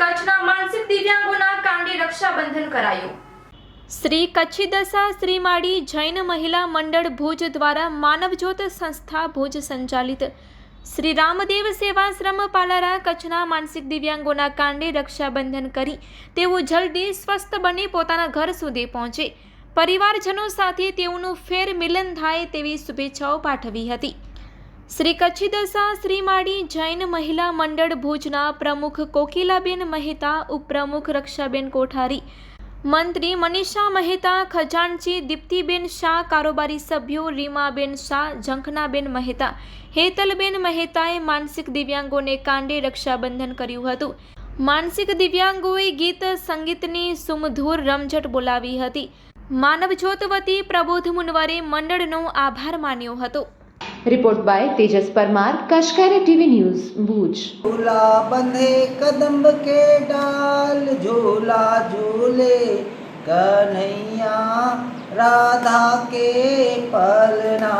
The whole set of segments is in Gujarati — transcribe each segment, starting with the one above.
કચ્છના માનસિક દિવ્યાંગોના કાંડી રક્ષાબંધન કરાયું. શ્રી કચ્છી દશા શ્રીમાળી જૈન મહિલા મંડળ ભુજ દ્વારા માનવજ્યોત સંસ્થા ભુજ સંચાલિત. શ્રી રામદેવ સેવાશ્રમ પાલારા કચ્છના માનસિક દિવ્યાંગોના કાંડે રક્ષાબંધન કરી તેઓ જલ્દી સ્વસ્થ બની પોતાના ઘર સુધી પહોંચે. પરિવારજનો સાથે તેઓનું ફેર મિલન થાય તેવી શુભેચ્છાઓ પાઠવી હતી. શ્રી કચ્છી દશા જૈન મહિલા મંડળ ભુજના પ્રમુખ કોકિલાબેન મહેતા, ઉપપ્રમુખ રક્ષાબેન કોઠારી, મંત્રી મનીષા મહેતા, ખજાનચી દીપ્તિબેન શાહ, કારોબારી સભ્યો રીમાબેન શાહ, ઝંખનાબેન મહેતા, હેતલબેન મહેતાએ માનસિક દિવ્યાંગોને કાંડે રક્ષાબંધન કર્યું હતું. માનસિક દિવ્યાંગોએ ગીત, સંગીતની સુમધુર રમઝટ બોલાવી હતી. માનવજ્યોત વતી પ્રબોધ મુનવરે મંડળનો આભાર માન્યો હતો. Report by Tejas Parmar કશકારી TV news Bhuj झूला बंधे कदम्ब के डाल झूला झूले कन्हैया राधा के पलना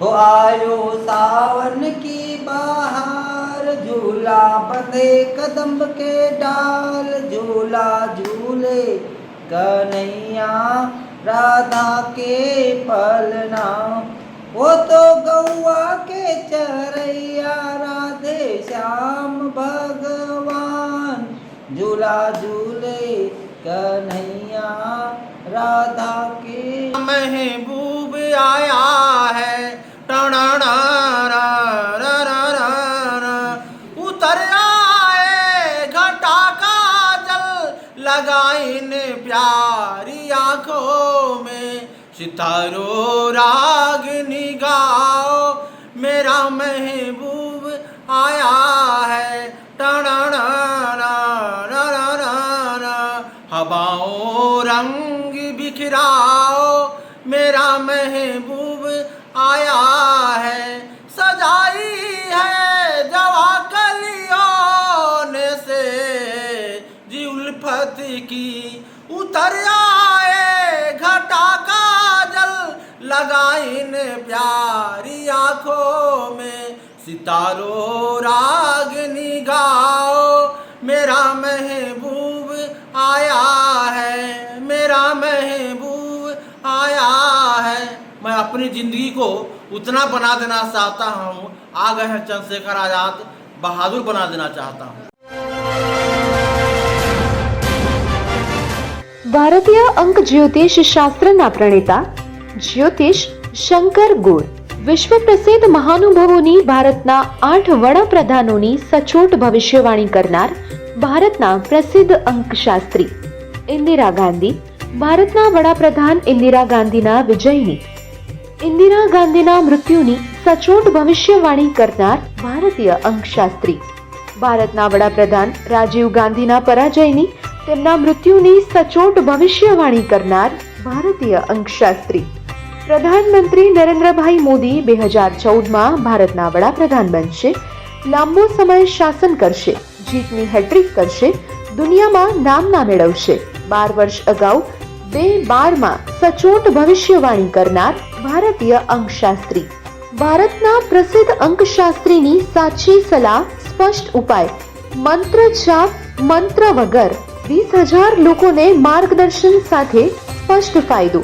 हो आयो सावन की बहार झूला बंधे कदम्ब के डाल झूला झूले कन्हैया राधा के पलना वो तो गौआ के चरैया, राधे श्याम भगवान। झूला झूले कन्हैया, राधा के। महबूब आया है उतर आए, घटा का जल लगाइन प्यारी आँखों में। सितारो राग निगाओ, मेरा महबूब आया है। हवाओं रंग बिखराओ मेरा महबूब आया है सजाई है जवा कलियों ने से जी उल्फत की उतर सितारो राग निगाओ मेरा महबूब आया है मेरा महबूब आया है मैं अपनी ज़िंदगी को उतना बना देना चाहता हूँ आ गए हैं चंद्रशेखर आज़ाद बहादुर बना देना चाहता हूँ ભારતીય અંક જ્યોતિષ શાસ્ત્રના પ્રણેતા જ્યોતિષ શંકર ગોર વિશ્વ પ્રસિદ્ધ મહાનુભાવોની ભારતના આઠ વડાપ્રધાનોની સચોટ ભવિષ્યવાણી કરનાર ભારતના પ્રસિદ્ધ અંકશાસ્ત્રી ઇન્દિરા ગાંધી, ભારતના વડાપ્રધાન ઇન્દિરા ગાંધીના વિજયની, ઇન્દિરા ગાંધીના મૃત્યુની સચોટ ભવિષ્યવાણી કરનાર ભારતીય અંકશાસ્ત્રી, ભારતના વડાપ્રધાન રાજીવ ગાંધીના પરાજયની તેમના મૃત્યુની સચોટ ભવિષ્યવાણી કરનાર ભારતીય અંકશાસ્ત્રી. પ્રધાનમંત્રી નરેન્દ્રભાઈ મોદી બે હજાર ચૌદમાં ભારતના વડાપ્રધાન બનશે. લાંબો સમય શાસન કરશે. જીતની હેટ્રિક કરશે. દુનિયામાં નામના મેળવશે. બાર વર્ષ અગાઉ બે બારમાં સચોટ ભવિષ્યવાણી કરનાર ભારતીય અંકશાસ્ત્રી. ભારતના પ્રસિદ્ધ અંકશાસ્ત્રીની સાચી સલાહ, સ્પષ્ટ ઉપાય, મંત્ર છાપ મંત્ર વગર વીસ હજાર લોકોને માર્ગદર્શન સાથે સ્પષ્ટ ફાયદો.